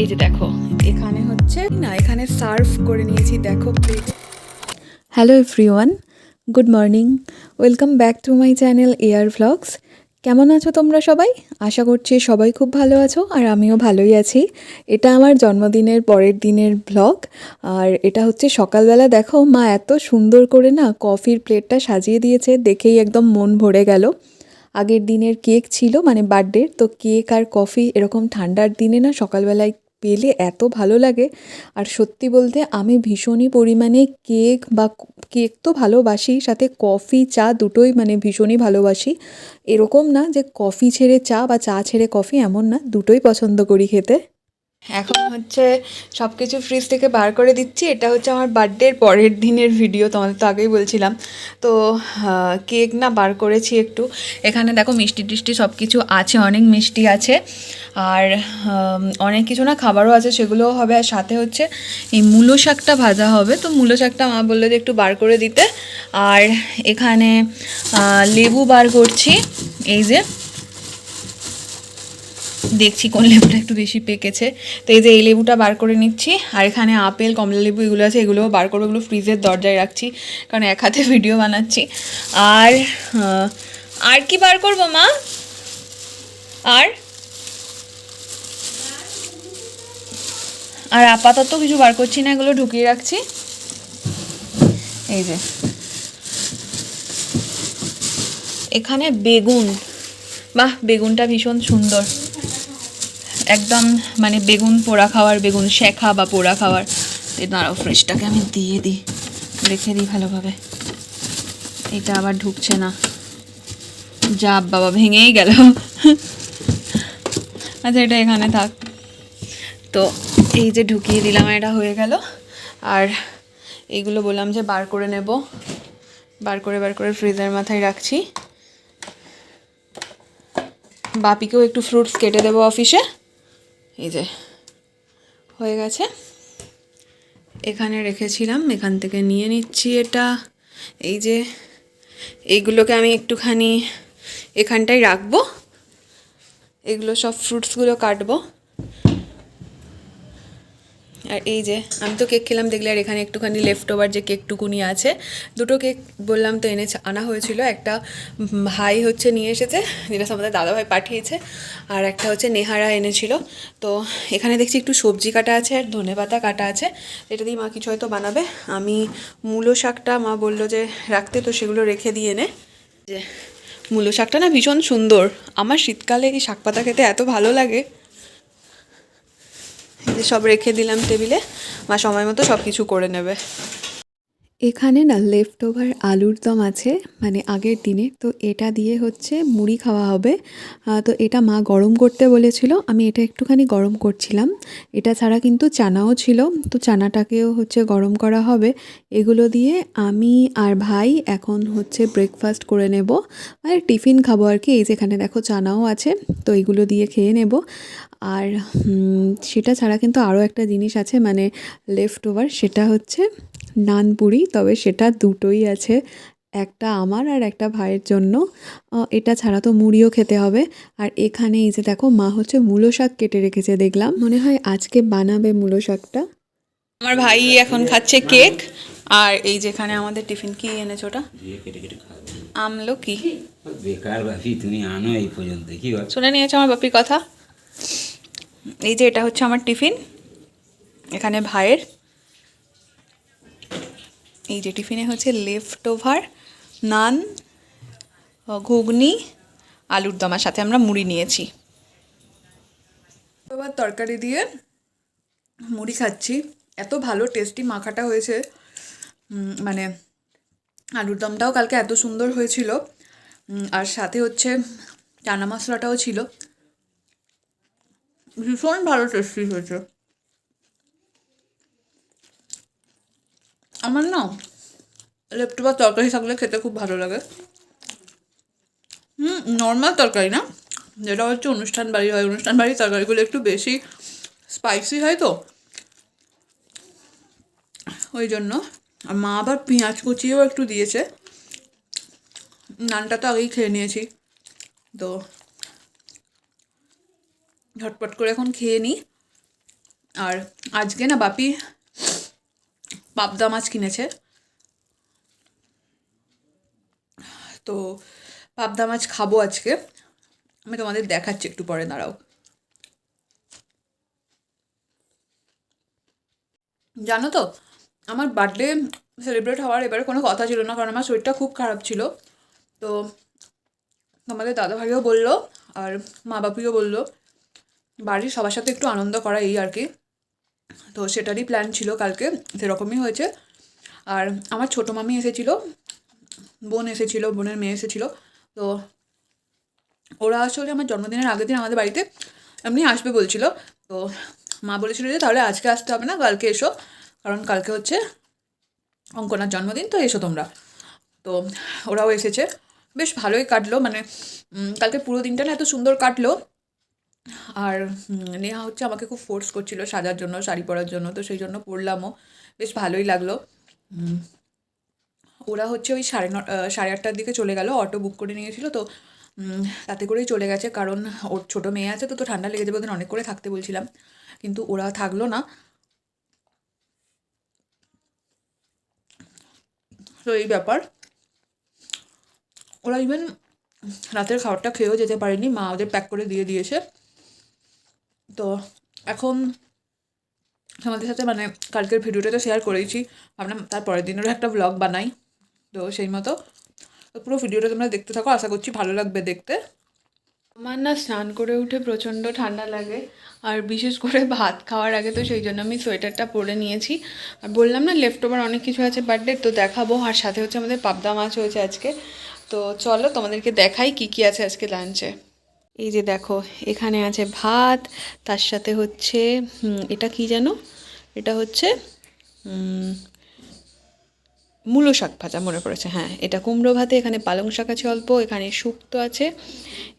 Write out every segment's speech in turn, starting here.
এই যে দেখো। এখানে হচ্ছে না এখানে সার্ভ করে নিয়েছি দেখো hello everyone good morning welcome back to my channel air vlogs কেমন আছো তোমরা সবাই? আশা করছি সবাই খুব ভালো আছো আর আমিও ভালোই আছি। এটা আমার জন্মদিনের পরের দিনের ব্লগ আর এটা হচ্ছে সকালবেলা দেখো মা এত সুন্দর করে না কফির প্লেটটা সাজিয়ে দিয়েছে দেখেই একদম মন ভরে গেল। আগের দিনের কেক ছিল মানে বার্থডের তো কেক আর কফি এরকম ঠান্ডার দিনে না সকালবেলায় পেলে এত ভালো লাগে। আর সত্যি বলতে আমি ভীষণই পরিমাণে কেক বা কেক তো ভালোবাসি, সাথে কফি, চা দুটোই মানে ভীষণই ভালোবাসি। এরকম না যে কফি ছেড়ে চা বা চা ছেড়ে কফি এমন না, দুটোই পছন্দ করি খেতে। এখন হচ্ছে সব কিছু ফ্রিজ থেকে বার করে দিচ্ছি। এটা হচ্ছে আমার বার্থডের পরের দিনের ভিডিও তোমাদের তো আগেই বলছিলাম। তো কেক না বার করেছি একটু। এখানে দেখো মিষ্টি টিষ্টি সব কিছু আছে, অনেক মিষ্টি আছে। আর অনেক কিছু না খাবারও আছে, সেগুলোও হবে। আর সাথে হচ্ছে এই মূলো শাকটা ভাজা হবে। তো মূলো শাকটা মা বলল যে একটু বার করে দিতে। আর এখানে লেবু বার করছি। এই যে দেখছি কোন লেবুটা একটু বেশি পেকেছে। তো এই যে এই লেবুটা বার করে নিচ্ছি, আর এখানে আপেল, কমলা লেবু এগুলো আছে, এগুলোও বার করে এগুলো ফ্রিজের দরজায় রাখছি, কারণ এক হাতে ভিডিও বানাচ্ছি। আর আর কি বার করব মা? আর? আর আপাতত কিছু বার করছি না, এগুলো ঢুকিয়ে রাখছি। এই যে। এখানে বেগুন। বাহ, বেগুনটা ভীষণ সুন্দর। একদম মানে বেগুন পোড়া খাওয়ার, বেগুন শেখা বা পোড়া খাওয়ার। দাঁড়াও ফ্রেশটাকে আমি দিয়ে দিই, রেখে দিই ভালোভাবে। এটা আবার ঢুকছে না। যা বাবা, ভেঙেই গেল। আচ্ছা এটা এখানে থাক। তো এই যে ঢুকিয়ে দিলাম, এটা হয়ে গেল। আর এইগুলো বললাম যে বার করে নেব। বার করে বার করে ফ্রিজের মাথায় রাখছি। বাপিকেও একটু ফ্রুটস কেটে দেবো অফিসে এই যে, হয়ে গেছে। এখানে রেখেছিলাম, এখান থেকে নিয়ে নিচ্ছি এটা। এই যে, এইগুলোকে আমি একটুখানি এখানটাই রাখব। এগুলো সব ফ্রুটসগুলো কাটবো। আর এই যে, আমি তো কেক খেলাম, দেখলে আর এখানে একটুখানি লেফট ওভার যে কেকটুকুনি আছে, দুটো কেক বললাম তো এনে আনা হয়েছিল। একটা ভাই হচ্ছে নিয়ে এসেছে, যেটা আমাদের দাদাভাই পাঠিয়েছে, আর একটা হচ্ছে নেহারা এনেছিল। তো এখানে দেখছি একটু সবজি কাটা আছে আর ধনে পাতা কাটা আছে, এটা দিয়ে মা কিছু হয়তো বানাবে। আমি মূলো শাকটা মা বলল যে রাখতে, তো সেগুলো রেখে দিয়ে এনে যে, মূলো শাকটা না ভীষণ সুন্দর। আমার শীতকালে এই শাক পাতা খেতে এত ভালো লাগে। যে সব রেখে দিলাম টেবিলে, মা সময় মতো সব কিছু করে নেবে। এখানে না লেফট ওভার আলুর দম আছে মানে আগের দিনে, তো এটা দিয়ে হচ্ছে মুড়ি খাওয়া হবে। তো এটা মা গরম করতে বলেছিল, আমি এটা একটুখানি গরম করছিলাম। এটা ছাড়া কিন্তু চানাও ছিল, তো চানাটাকেও হচ্ছে গরম করা হবে। এগুলো দিয়ে আমি আর ভাই এখন হচ্ছে ব্রেকফাস্ট করে নেব। আর টিফিন খাব আর কি, এই যেখানে দেখো চানাও আছে, তো এগুলো দিয়ে খেয়ে নেব। আর সেটা ছাড়া কিন্তু আরও একটা জিনিস আছে মানে লেফট ওভার সেটা হচ্ছে নানপুরি তবে সেটা দুটোই আছে একটা আমার আর একটা ভাইয়ের জন্য। এটা ছাড়া তো মুড়িও খেতে হবে। আর এখানে এই যে দেখো মা হচ্ছে মূলো শাক কেটে রেখেছে দেখলাম। মনে হয় আজকে বানাবে মূলো শাকটা। আমার ভাই এখন খাচ্ছে কেক আর এই যেখানে আমাদের টিফিন কি এনেছো ওটা? কেটে আমলো কি বেকার বাপি তুমি আনো এই পর্যন্ত কি শুনে নিয়েছো আমার বাপির কথা? এই যে এটা হচ্ছে আমার টিফিন, এখানে ভাইয়ের। এই যে টিফিনে হচ্ছে লেফট ওভার নান ঘুগনি, আলুর দমার সাথে আমরা মুড়ি নিয়েছি। এবার তরকারি দিয়ে মুড়ি খাচ্ছি। এত ভালো টেস্টি মাখাটা হয়েছে। মানে আলুর দমটাও কালকে এত সুন্দর হয়েছিল। আর সাথে হচ্ছে চানা মশলাটাও ছিল। ভীষণ ভালো টেস্টি হয়েছে। আমার না লেফট বা তরকারি থাকলে খেতে খুব ভালো লাগে। হুম নর্মাল তরকারি না? যেটা হচ্ছে অনুষ্ঠান বাড়ি হয়। অনুষ্ঠান বাড়ির তরকারিগুলো একটু বেশি স্পাইসি হয় তো। ওই জন্য আর মা আবার পেঁয়াজ কুচিও একটু দিয়েছে। নানটা তো আগেই খেয়ে নিয়েছি। তো ঝটপট করে এখন খেয়ে নিই। আর আজকে না বাপি পাবদা মাছ কিনেছে। তো পাবদা মাছ খাব আজকে। আমি তোমাদের দেখাচ্ছি একটু পরে, দাঁড়াও। জানো তো, আমার বার্থডে সেলিব্রেট হওয়ার এবারে কোনো কথা ছিল না, কারণ আমার শরীরটা খুব খারাপ ছিল। তো আমাদের দাদা ভাইও বলল আর মা বাপিও বলল বাড়ির সবার সাথে একটু আনন্দ করা এই আর কি। তো সেটারই প্ল্যান ছিল কালকে, সেরকমই হয়েছে। আর আমার ছোটো মামি এসেছিল, বোন এসেছিল, বোনের মেয়ে এসেছিল। তো ওরা আসলে আমার জন্মদিনের আগের দিন আমাদের বাড়িতে এমনি আসবে বলছিল। তো মা বলেছিল যে তাহলে আজকে আসতে হবে না, কালকে এসো। কারণ কালকে হচ্ছে অঙ্কনার জন্মদিন, তো এসো তোমরা। তো ওরাও এসেছে। বেশ ভালোই কাটলো মানে কালকে পুরো দিনটা না এত সুন্দর কাটলো। আর নেহা হচ্ছে আমাকে খুব ফোর্স করছিল সাজার জন্য, শাড়ি পরার জন্য, তো সেই জন্য পরলামও। বেশ ভালোই লাগল। ওরা হচ্ছে ওই সাড়ে ন সাড়ে আটটার দিকে চলে গেল অটো বুক করে নিয়েছিল তো তাতে করেই চলে গেছে। কারণ ওর ছোটো মেয়ে আছে, তো তো ঠান্ডা লেগে যাবে, ওদের অনেক করে থাকতে বলছিলাম। কিন্তু ওরা থাকল না। তো এই ব্যাপার। ওরা ইভেন রাতের খাবারটা খেয়েও যেতে পারেনি, মা ওদের প্যাক করে দিয়ে দিয়েছে। তো এখন তোমাদের সাথে মানে কালকের ভিডিওটা তো শেয়ার করেইছি। ভাবলাম তার পরের দিনেরও একটা ব্লগ বানাই। তো সেই মতো। তো পুরো ভিডিওটা তোমরা দেখতে থাকো, আশা করছি ভালো লাগবে দেখতে। আমার না স্নান করে উঠে প্রচণ্ড ঠান্ডা লাগে, আর বিশেষ করে ভাত খাওয়ার আগে তো সেই জন্য আমি সোয়েটারটা পরে নিয়েছি। আর বললাম না লেফট ওভার অনেক কিছু আছে বার্থডে তো দেখাবো। আর সাথে হচ্ছে আমাদের পাবদা মাছ হয়েছে আজকে। তো চলো তোমাদেরকে দেখাই কি কি আছে আজকে লাঞ্চে এই যে দেখো, এখানে আছে ভাত, তার সাথে হচ্ছে এটা কি যেন এটা হচ্ছে মূলো শাক ভাজা মনে পড়েছে হ্যাঁ এটা কুমড়ো ভাতে, এখানে পালং শাক আছে অল্প, এখানে শুক্তো আছে,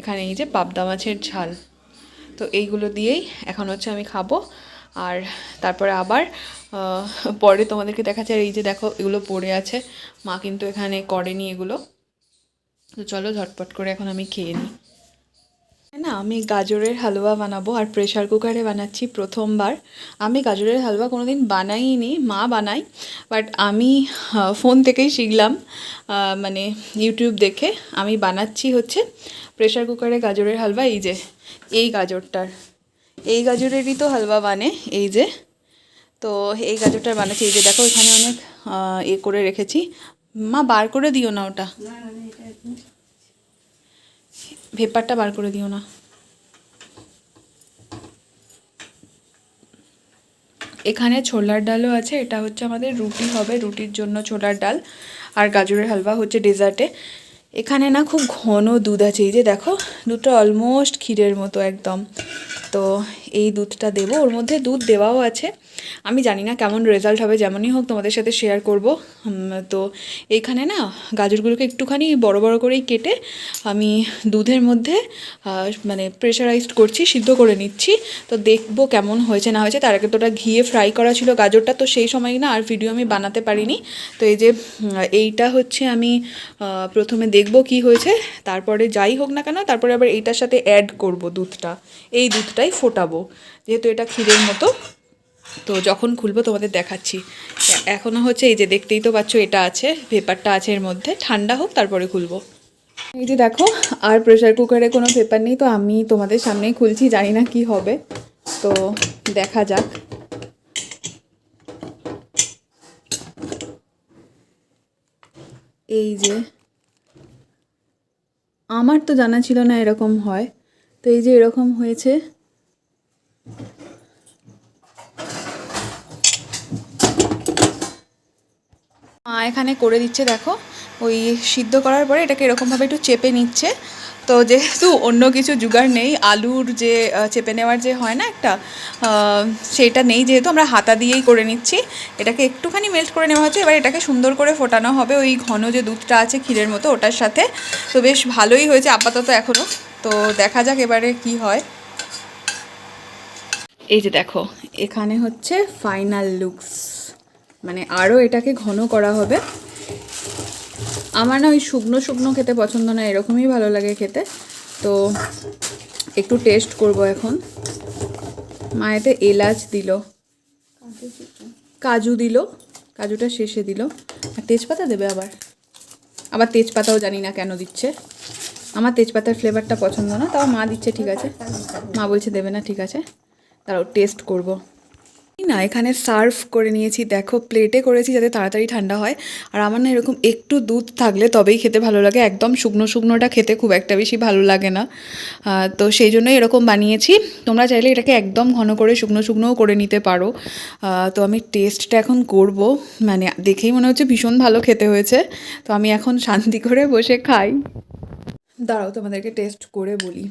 এখানে এই যে পাবদা মাছের ঝাল। তো এইগুলো দিয়েই এখন হচ্ছে আমি খাব। আর তারপরে আবার পরে তোমাদেরকে দেখাচ্ছে, আর এই যে দেখো, এগুলো পড়ে আছে, মা কিন্তু এখানে করেনি এগুলো। তো চলো ঝটপট করে এখন আমি খেয়ে নিই। না, আমি গাজরের হালুয়া বানাবো আর প্রেশার কুকারে বানাচ্ছি প্রথমবার। আমি গাজরের হালুয়া কোনোদিন বানাইনি, মা বানাই বাট আমি ফোন থেকেই শিখলাম মানে ইউটিউব দেখে আমি বানাচ্ছি হচ্ছে প্রেশার কুকারে গাজরের হালুয়া, এই যে, এই গাজরটার। এই গাজরেরই তো হালুয়া বানে, এই যে, তো এই গাজরটার বানাচ্ছি, এই যে দেখো, এখানে অনেক এ করে রেখেছি। মা, বার করে দিও না ওটা। ভেপারটা বার করে দিও না। এখানে ছোলার ডালও আছে, এটা হচ্ছে আমাদের রুটি হবে, রুটির জন্য ছোলার ডাল, আর গাজরের হালুয়া হচ্ছে ডেজার্টে। এখানে না খুব ঘন দুধ আছে। এই যে দেখো, দুধটা অলমোস্ট ক্ষীরের মতো একদম। তো এই দুধটা দেবো। ওর মধ্যে দুধ দেওয়াও আছে। আমি জানি না কেমন রেজাল্ট হবে, যেমনই হোক তোমাদের সাথে শেয়ার করব। তো এইখানে না গাজরগুলোকে একটুখানি বড় বড় করেই কেটে আমি দুধের মধ্যে মানে প্রেশারাইজড করছি, সিদ্ধ করে নিচ্ছি। তো দেখব কেমন হয়েছে, না হয়েছে। তার আগে তো ওটা ঘিয়ে ফ্রাই করা ছিল গাজরটা। তো সেই সময় না আর ভিডিও আমি বানাতে পারিনি। তো এই যে এইটা হচ্ছে আমি প্রথমে প্রথমে দেখব কি হয়েছে, তারপরে যাই হোক না কেন, তারপরে আবার এইটার সাথে অ্যাড করব দুধটা। এই দুধটাই ফোটাবো, যেহেতু এটা ক্ষীরের মতো। তো যখন খুলবো তোমাদের দেখাচ্ছি। এখনও হচ্ছে এই যে দেখতেই তো পাচ্ছ এটা আছে পেপারটা আছে এর মধ্যে। ঠান্ডা হোক, তারপরে খুলবো। এই যে দেখো, আর প্রেশার কুকারে কোনো পেপার নেই, তো আমি তোমাদের সামনেই খুলছি, জানি না কি হবে। তো দেখা যাক। এই যে আমার তো জানা ছিল না এরকম হয়। তো এই যে এরকম হয়েছে। মা এখানে করে দিচ্ছে, দেখো। ওই সিদ্ধ করার পরে এটাকে এরকমভাবে একটু চেপে নিচ্ছে। তো যেহেতু অন্য কিছু জুগার নেই, আলুর যে চেপে নেওয়ার যে হয় না একটা সেটা নেই যেহেতু আমরা হাতা দিয়েই করে নিচ্ছি। এটাকে একটুখানি মেল্ট করে নেওয়া হচ্ছে। এবার এটাকে সুন্দর করে ফোটানো হবে ওই ঘন যে দুধটা আছে ক্ষীরের মতো ওটার সাথে। তো বেশ ভালোই হয়েছে আপাতত এখনও তো দেখা যাক এবারে কি হয়। এই যে দেখো, এখানে হচ্ছে ফাইনাল লুকস মানে আরও এটাকে ঘন করা হবে। আমার না ওই শুকনো শুকনো খেতে পছন্দ না এরকমই ভালো লাগে খেতে। তো একটু টেস্ট করব এখন। মায়েতে এলাচ দিল। কাজু দিল। কাজুটা শেষে দিল। আর তেজপাতা দেবে আবার। আবার তেজপাতাও জানি না কেন দিচ্ছে। আমার তেজপাতার ফ্লেভারটা পছন্দ না তাও মা দিচ্ছে ঠিক আছে। মা বলছে দেবে না ঠিক আছে। তারাও টেস্ট করব। না এখানে সার্ভ করে নিয়েছি, দেখো প্লেটে করেছি যাতে তাড়াতাড়ি ঠান্ডা হয়। আর আমার না এরকম একটু দুধ থাকলে তবেই খেতে ভালো লাগে, একদম শুকনো শুকনোটা খেতে খুব একটা বেশি ভালো লাগে না। তো সেই জন্যই এরকম বানিয়েছি। তোমরা চাইলে এটাকে একদম ঘন করে শুকনো শুকনোও করে নিতে পারো। তো আমি টেস্টটা এখন করব। মানে দেখেই মনে হচ্ছে ভীষণ ভালো খেতে হয়েছে। তো আমি এখন শান্তি করে বসে খাই। দাঁড়াও তোমাদেরকে টেস্ট করে বলি।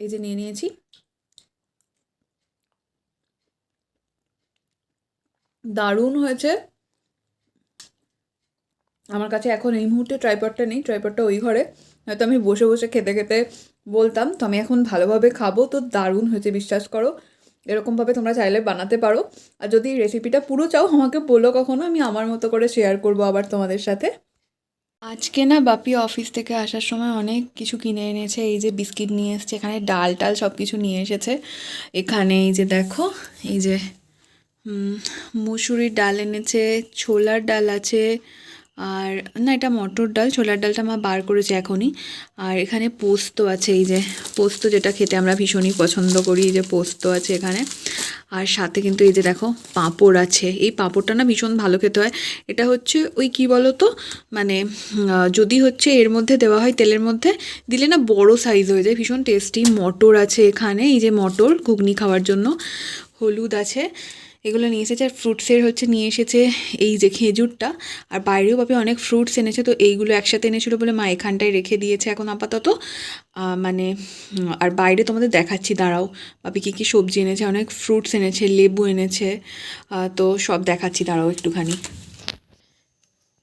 এই যে নিয়ে নিয়েছি। দারুণ হয়েছে। আমার কাছে এখন এই মুহূর্তে ট্রাইপডটা নেই, ট্রাইপডটা ওই ঘরে। হয়তো আমি বসে বসে খেতে খেতে বলতাম, তো আমি এখন ভালোভাবে খাব, তো দারুণ হয়েছে, বিশ্বাস করো। এরকমভাবে তোমরা চাইলে বানাতে পারো। আর যদি রেসিপিটা পুরো চাও আমাকে বলো কখনো, আমি আমার মতো করে শেয়ার করব আবার তোমাদের সাথে। আজকে না বাপি অফিস থেকে আসার সময় অনেক কিছু কিনে এনেছে, এই যে বিস্কিট নিয়ে এসেছে, এখানে ডাল টাল সব কিছু নিয়ে এসেছে। এখানে এই যে দেখো, এই যে মুসুরির ডাল এনেছে, ছোলার ডাল আছে আর না, এটা মটর ডাল, ছোলার ডালটা মা বার করেছে এখনই। আর এখানে পোস্ত আছে, এই যে পোস্ত যেটা খেতে আমরা ভীষণই পছন্দ করি, এই যে পোস্ত আছে এখানে। আর সাথে কিন্তু এই যে দেখো পাঁপড় আছে, এই পাঁপড়টা না ভীষণ ভালো খেতে হয়। এটা হচ্ছে ওই কি বলো তো মানে যদি হচ্ছে এর মধ্যে দেওয়া হয় তেলের মধ্যে, দিলে না বড় সাইজ হয়ে যায়, ভীষণ টেস্টি মটর আছে এখানে, এই যে মটর, ঘুগনি খাওয়ার জন্য। হলুদ আছে। এগুলো নিয়ে এসেছে আর ফ্রুটসের হচ্ছে নিয়ে এসেছে এই যে খেজুরটা। আর বাইরেও বাপি অনেক ফ্রুটস এনেছে, তো এইগুলো একসাথে এনেছিল বলে মা এখানটায় রেখে দিয়েছে এখন আপাতত। মানে আর বাইরে তোমাদের দেখাচ্ছি, দাঁড়াও। বাপি কী কী সবজি এনেছে, অনেক ফ্রুটস এনেছে, লেবু এনেছে। তো সব দেখাচ্ছি, দাঁড়াও একটুখানি।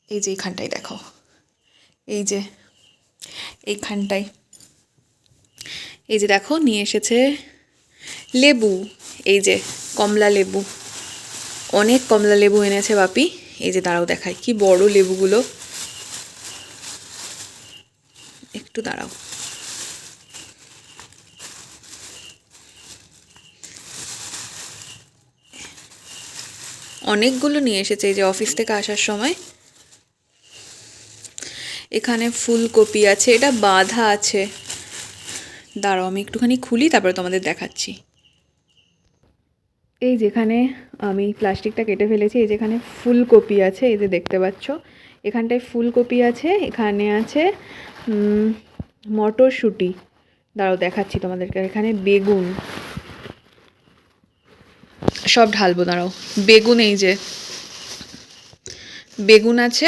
এই যে এইখানটায় দেখো। এই যে এইখানটায় এই যে দেখো, নিয়ে এসেছে লেবু। এই যে কমলা লেবু। অনেক কমলা লেবু এনেছে বাপি। এই যে দাঁড়াও দেখায় কি বড় লেবুগুলো। একটু দাঁড়াও। অনেকগুলো নিয়ে এসেছে এই যে অফিস থেকে আসার সময়। এখানে ফুলকপি আছে, এটা বাঁধা আছে। দাঁড়াও, আমি একটুখানি খুলি, তারপরে তোমাদের দেখাচ্ছি। এই যেখানে আমি প্লাস্টিকটা কেটে ফেলেছি, এই যেখানে ফুলকপি আছে, এই যে দেখতে পাচ্ছ। এখানটায় ফুলকপি আছে, এখানে আছে মটরশুঁটি। দাঁড়াও, দেখাচ্ছি তোমাদেরকে। এখানে বেগুন। সব ঢালবো, দাঁড়াও। বেগুন এই যে। বেগুন আছে।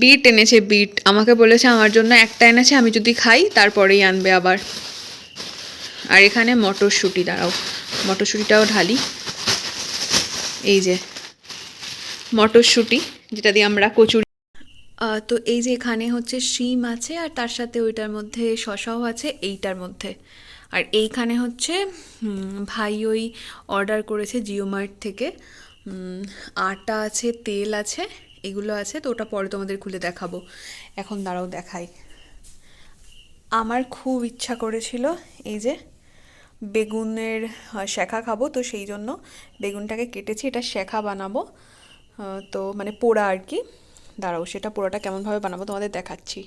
বিট এনেছে, বিট। আমাকে বলেছে, আমার জন্য একটা এনেছে, আমি যদি খাই, তারপরেই আনবে আবার। আর এখানে মটরশুঁটি, দাঁড়াও। মটরশুঁটিটাও ঢালি। এই যে মটরশুঁটি, যেটা দিয়ে আমরা কচুরি তো এই যে এখানে হচ্ছে শিম আছে, আর তার সাথে ওইটার মধ্যে শশাও আছে, এইটার মধ্যে। আর এইখানে হচ্ছে ভাই ওই অর্ডার করেছে জিও মার্ট থেকে আটা আছে, তেল আছে, এগুলো আছে, তো ওটা পরে তোমাদের খুলে দেখাবো। এখন দাঁড়াও দেখাই। আমার খুব ইচ্ছা করেছিল এই যে বেগুনের শেখা খাব, তো সেই জন্য বেগুনটাকে কেটেছি, এটা শেখা বানাবো। তো মানে পোড়া আর কি। দাঁড়াও, সেটা পোড়াটা কেমনভাবে বানাবো তোমাদের দেখাচ্ছি।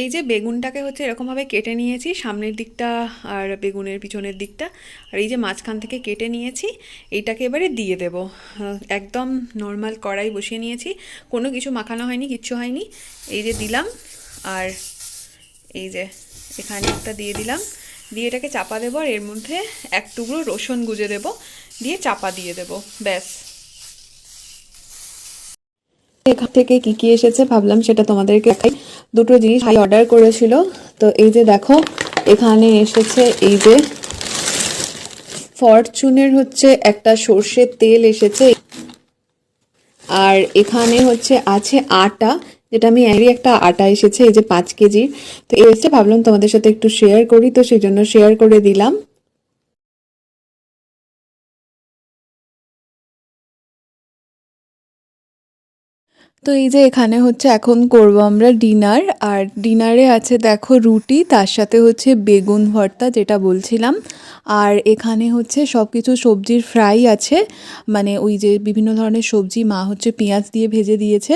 এই যে বেগুনটাকে হচ্ছে এরকমভাবে কেটে নিয়েছি, সামনের দিকটা আর বেগুনের পিছনের দিকটা। আর এই যে মাঝখান থেকে কেটে নিয়েছি, এইটাকে এবারে দিয়ে দেব। একদম নর্মাল কড়াই বসিয়ে নিয়েছি, কোনো কিছু মাখানো হয়নি, কিচ্ছু হয়নি। এই যে দিলাম, আর এই যে এখানে একটা দিয়ে দিলাম। দিয়ে এটাকে চাপা দেবো আর এর মধ্যে এক টুকরো রসুন গুজে দেবো, দিয়ে চাপা দিয়ে দেবো, ব্যাস। এখান থেকে কি কি এসেছে ভাবলাম সেটা তোমাদেরকে দেখাই। দুটো জিনিস ভাই অর্ডার করেছিল। তো এই যে দেখো, এখানে এসেছে এই যে ফরচুনের হচ্ছে একটা সর্ষের তেল এসেছে। আর এখানে হচ্ছে আছে আটা। যেটা আমি এরই একটা আটা এসেছে, এই যে পাঁচ কেজি। তো এসে ভাবলাম তোমাদের সাথে একটু শেয়ার করি, তো সেই জন্য শেয়ার করে দিলাম। তো এই যে এখানে হচ্ছে এখন করব আমরা ডিনার, আর ডিনারে আছে দেখো রুটি, তার সাথে হচ্ছে বেগুন ভর্তা, যেটা বলছিলাম। আর এখানে হচ্ছে সব কিছু সবজির ফ্রাই আছে। মানে ওই যে বিভিন্ন ধরনের সবজি মা হচ্ছে পেঁয়াজ দিয়ে ভেজে দিয়েছে।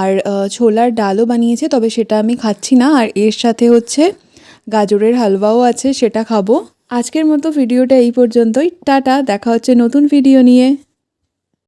আর ছোলার ডালও বানিয়েছে, তবে সেটা আমি খাচ্ছি না। আর এর সাথে হচ্ছে গাজরের হালুয়াও আছে, সেটা খাব। আজকের মতো ভিডিওটা এই পর্যন্তই। টাটা, দেখা হচ্ছে নতুন ভিডিও নিয়ে।